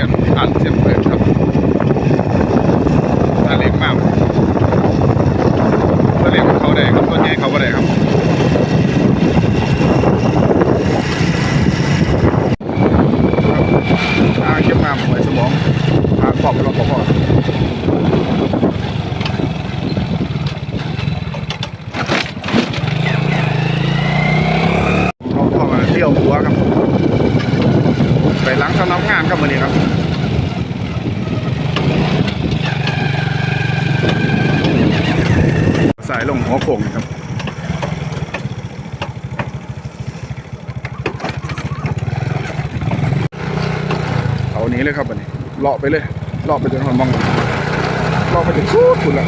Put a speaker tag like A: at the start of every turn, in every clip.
A: ยนผ่านเสียงเปิดครับตาเล็กมากตาเล็กเขาได้ครับตัวใหญ่เขาก็ได้ครับอ่างเก็บน้ำหวยสมองอ่างขอบเราขอบพ่อเขาเข้ามาเที่ยวหัวครับ ไปหล้างสำนักงานครับวันนี้ครับ สายลงหัวโขงครับเอานี้เลยครับวันนี้เลาะไปเลยเลาะไปจนหอนมองเลาะไปจนสุดสุดละ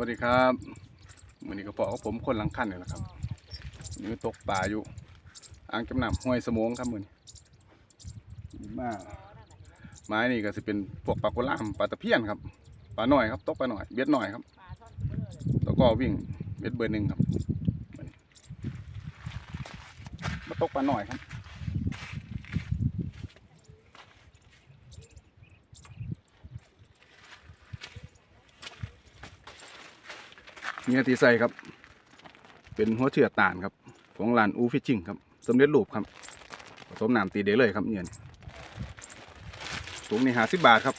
A: วัสดีครับวันนี้ก็พอกับผมคนหลังขั้นเนี่แหละครับนี่ตกปลาอยู่ อ่างจำนำห้วยสมองครับมือนี้ดีมากไม้นี่ก็จะเป็นพวกปลากุล่ามปลาตะเพียนครับปลาหน่อยครับตกปลาหน่อยเบ็ดหน่อยครับแล้วก็วิ่งเบ็ดเบอร์หนึ่งครับมาตกปลาหน่อยครับ เนี่ยที่ใส่ครับ เป็นหัวเชือตาลครับ ของร้านอูฟิชชิ่งครับสำเร็จรูปครับผสมน้ำตีเดเลยครับเนี่ยถุงนี่หาสิบบาทครับ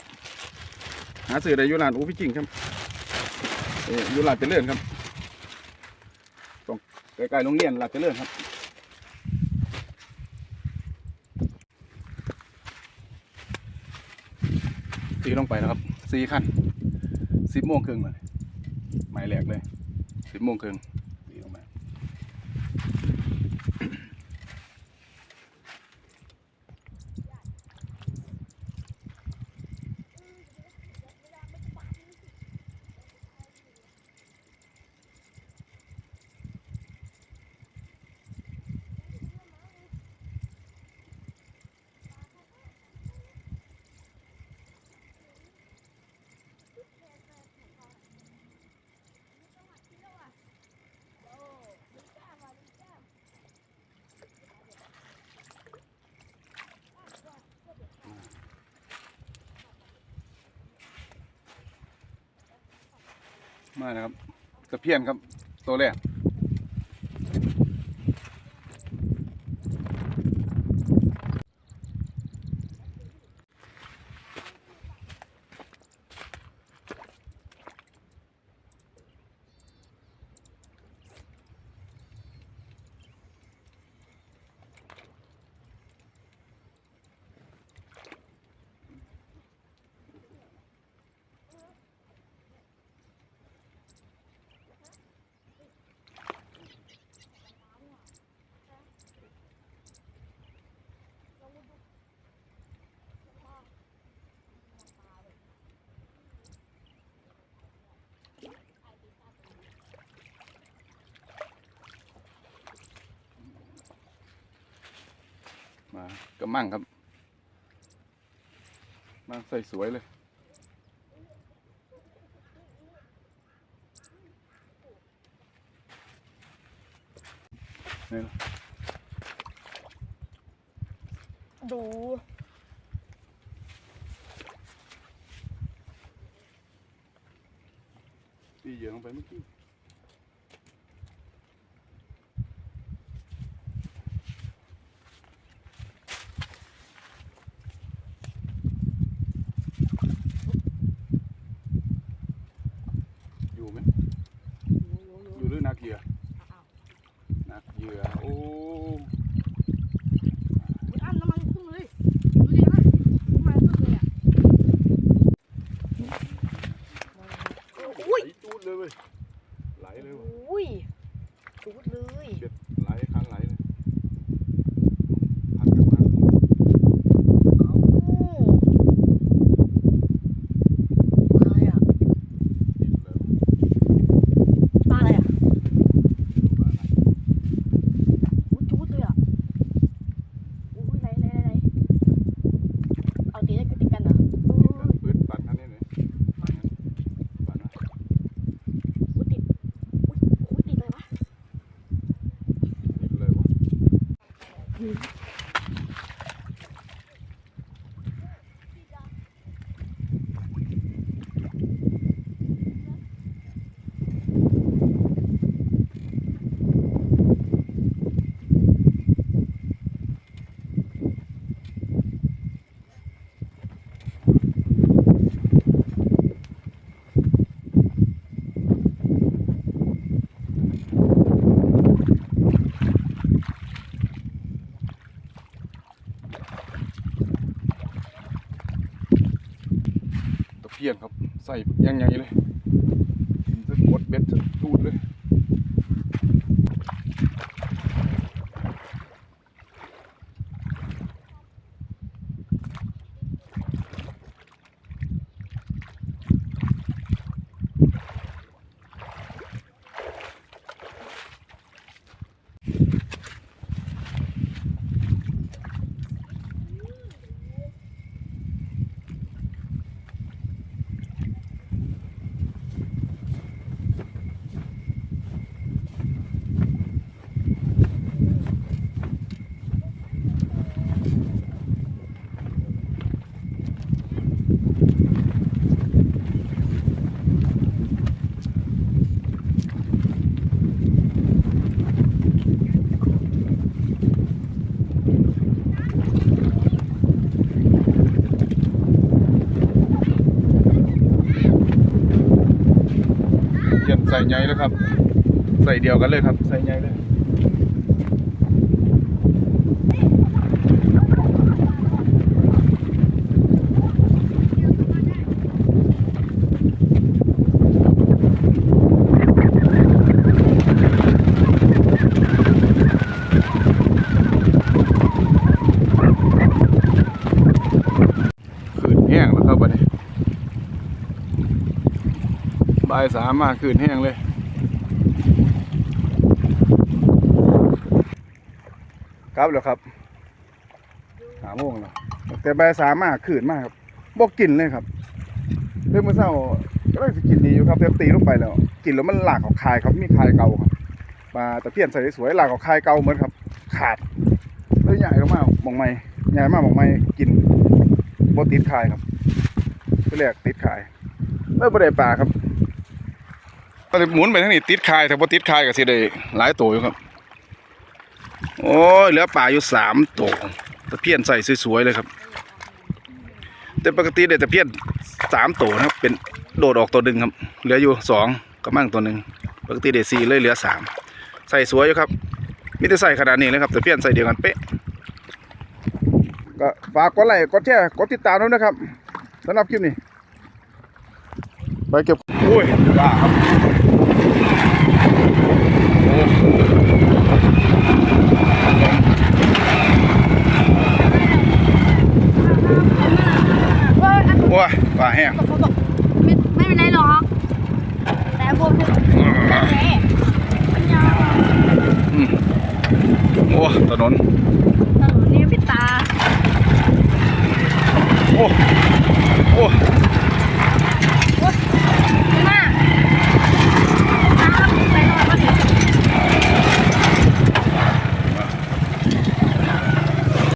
A: หาซื้อได้ยูร้านอูฟิชชิ่งครับเอ่ออยูร้านเจริญครับตรงใกล้ๆโรงเรียนร้านเจริญครับตีลงไปนะครับสี่ขั้นสิบโมงครึ่งเลย หมายแรกเลยสิบโมงครึ่งดีลงมา มานะครับตะเพียนครับตัวแรกมาก ระมังครับมังใส่สวยเลย นี่นะ
B: ดู
A: ตีเหยื่อลงไปเมื่อกี้อยู่ไหมอยู่หรือนักเหยื่อนัก เหยื่อโอ้
B: อันน้ำมันพุ่งเลยดูดิฮะน้ำมันพุ่งเลยอะ
A: ไหลจูดเลยเว้ยไหลเลยว่ะ
B: อุ้ยดูดเลย
A: เบ็ดไหลคันไหลเลยพันกันมา
B: เอาอะไรอะ
A: ติดเลย ตะเพียนครับ ใส่ยังไงเลยจะกดเบ็ดจะตูดเลย ใส่ใหญ่แล้วครับ ใส่เดียวกันเลยครับ ใส่ใหญ่เลย ขืนแห้งแล้วครับวันนี้บ่ายสามมาขืนแห้งเลยครับแล้วครับหาโมงแล้วแต่ใบสามมาขืนมากครับบอกกินเลยครับเรื่องเมื่อเช้าก็เลยสิกินดีอยู่ครับแต่ตีลงไปแล้ว กินแล้วมันหลากออกคายครับมีคายเก่าครับปลาตะเพียนใส่สวยหลากออกคายเก่าเหมือนครับ ขาดเลยใหญ่ลงมาหมองไม่ใหญ่มากมองไม่กินบ่ติดขายครับก็เรียกติดขายเอ้ยบ่ได้ปลาครับ ก็เลยหมุนไปทางนี้ติดขายแต่บ่ติดขายก็สิได้หลายตัวอยู่ครับ โอ้ยเหลือปลาอยู่สามตัวตะเพียนใส่สวยๆเลยครับ แต่ปกติได้ตะเพียนสามตัวนะครับ เป็นโดดออกตัวหนึ่งครับ เหลืออยู่สองกระมังตัวหนึ่งปกติได้สี่เลยเหลือสามใส่สวยอยู่ครับมีแต่ใส่ขนาดนี้เลยครับตะเพียนใส่เดียวกันเป๊ะก็ฝากกดไลค์กดแชร์กดติดตามด้วยนะครับสำหรับคลิปนี้ไปเก็บโอ้ยว่าครับ แห้ง
B: ไม่ไม่เป็นไรหร
A: อก แต่ผมเนี่ยแพ้ปัญญาอืมโอ้ถนน
B: ถนนนี้พี่ตา โอ้ โอ้มาก
C: ตาไปนอนมาถึง